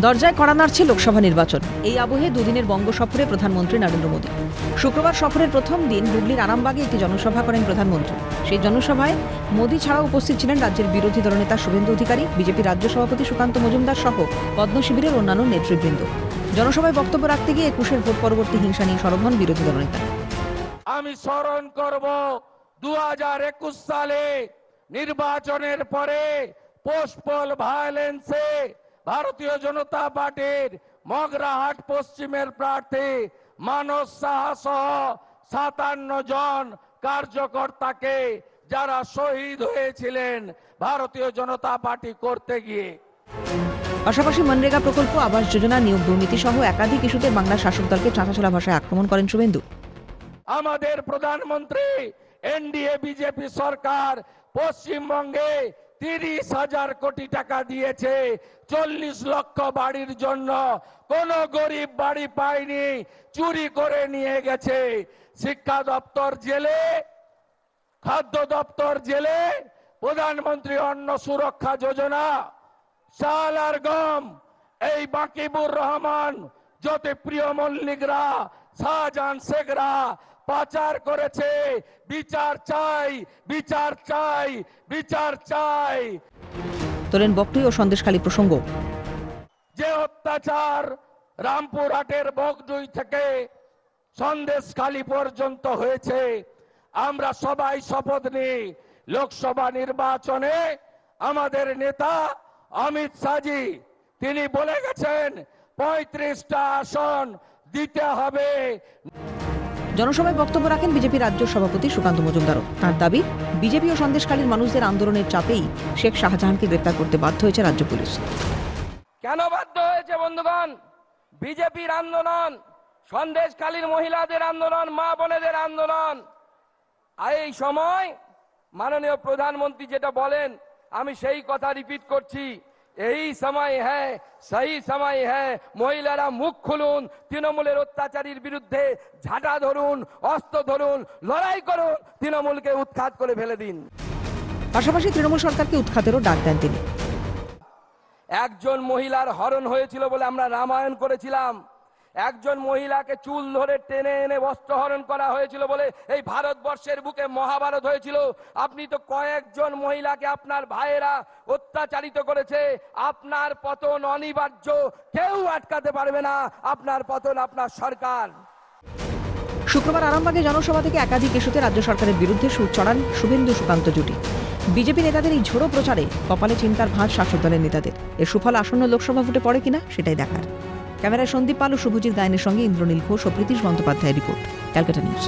দরজায় কড়া নাড়ছে লোকসভা নির্বাচন। এই আবহে দুদিনের বঙ্গ সফরে প্রধানমন্ত্রী নরেন্দ্র মোদী। শুক্রবার সফরের প্রথম দিন হুগলির আরামবাগে একটি জনসভা করেন প্রধানমন্ত্রী। সেই জনসভায় মোদী ছাড়াও উপস্থিত ছিলেন রাজ্যের বিরোধী দলনেতা শুভেন্দু অধিকারী, বিজেপি রাজ্য সভাপতি সুকান্ত মজুমদার সহ পদ্ম শিবিরের অন্যান্য নেতৃবৃন্দ। জনসভায় বক্তব্য রাখতে গিয়ে একুশের ভোট পরবর্তী হিংসা নিয়ে সরব হন বিরোধী দলনেতা আমি স্মরণ করব দুই হাজার একুশ সালে নির্বাচনের পরে পোস্টপল ভায়োলেন্সে ভারতীয় জনতা পার্টির মগরাহাট পশ্চিমের প্রার্থী মানস সাহা সহ সাতান্ন জন কার্যকর্তাকে যারা শহীদ হয়েছিলেন ভারতীয় জনতা পার্টি করতে গিয়ে। পাশাপাশি মনরেগা প্রকল্প আবাস যোজনা নিয়োগ দুর্নীতি সহ একাধিক ইস্যুতে বাংলা শাসক দলকে চাঁচাছোলা ভাষায় আক্রমণ করেন শুভেন্দু। আমাদের প্রধানমন্ত্রী এনডিএ বিজেপি সরকার পশ্চিমবঙ্গে তিরিশ হাজার কোটি টাকা দিয়েছে চল্লিশ লক্ষ বাড়ির জন্য। কোন গরিব বাড়ি পায়নি, চুরি করে নিয়ে গেছে। শিক্ষা দপ্তর জেলে, খাদ্য দপ্তর জেলে, প্রধানমন্ত্রী অন্ন সুরক্ষা যোজনা চাল আর গম, এই বাকিবুর রহমান, জ্যোতিপ্রিয় মল্লিকরা, শাহজাহান শেখরা পাচার করেছে। বিচার চাই বিচার চাই বিচার চাই। তোলেন বকটুই ও সন্দেশখালী প্রসঙ্গ। যে অত্যাচার রামপুরহাটের বগদুই থেকে সন্দেশখালী পর্যন্ত হয়েছে আমরা সবাই শপথ নিই লোকসভা নির্বাচনে আমাদের নেতা অমিত শাহজি তিনি বলে গেছেন পঁয়ত্রিশটা আসন দিতে হবে। জনসভায় বক্তব্য রাখেন বিজেপি রাজ্য সভাপতি সুকান্ত মজুমদারও। তার দাবি, বিজেপি ও সন্দেশকালীন মানুষদের আন্দোলনের চাপেই শেখ শাহজাহানকে গ্রেপ্তার করতে বাধ্য হয়েছে রাজ্য পুলিশ। কেন বাধ্য হয়েছে বন্ধুগণ? বিজেপির আন্দোলন সন্দেশকালীন মহিলাদের আন্দোলন, মা বোনেদের আন্দোলন। আর এই সময় মাননীয় প্রধানমন্ত্রী যেটা বলেন, আমি সেই কথা রিপিট করছি। এই সময় হ্যাঁ সেই সময় হ্যাঁ মহিলারা মুখ খুলুন তৃণমূলের অত্যাচারীর বিরুদ্ধে ঝাঁটা ধরুন অস্ত্র ধরুন লড়াই করুন তৃণমূলকে উৎখাত করে ফেলে দিন। পাশাপাশি তৃণমূল সরকারকে উৎখাতেরও ডাক দেন তিনি। একজন মহিলার হরণ হয়েছিল বলে আমরা রামায়ণ করেছিলাম। একজন মহিলাকে চুল ধরে টেনে এনে বস্ত্রহরণ করা হয়েছিল বলে এই ভারতবর্ষের বুকে মহাভারত হয়েছিল। আপনি তো কয়েকজন মহিলাকে আপনার ভাইয়েরা অত্যাচারিত করেছে। আপনার পতন অনিবার্য। কেউ আটকাতে পারবে না। আপনার পতন আপনার সরকার। শুক্রবার আরামবাগে জনসভা থেকে একাধিক ইস্যুতে রাজ্য সরকারের বিরুদ্ধে সুর চড়ান শুভেন্দু সুকান্ত জুটি। বিজেপি নেতাদের এই ঝোড়ো প্রচারে কপালে চিন্তার ভাঁজ শাসক দলের নেতাদের। এর সুফল আসন্ন লোকসভা ভোটে পড়ে কিনা সেটাই দেখার। ক্যামেরায় সন্দীপ পাল ও শুভজিৎ গায়নের সঙ্গে ইন্দ্রনীল ঘোষ ও প্রীতিশ বন্দ্যোপাধ্যায়ের রিপোর্ট। ক্যালকাটা নিউজ।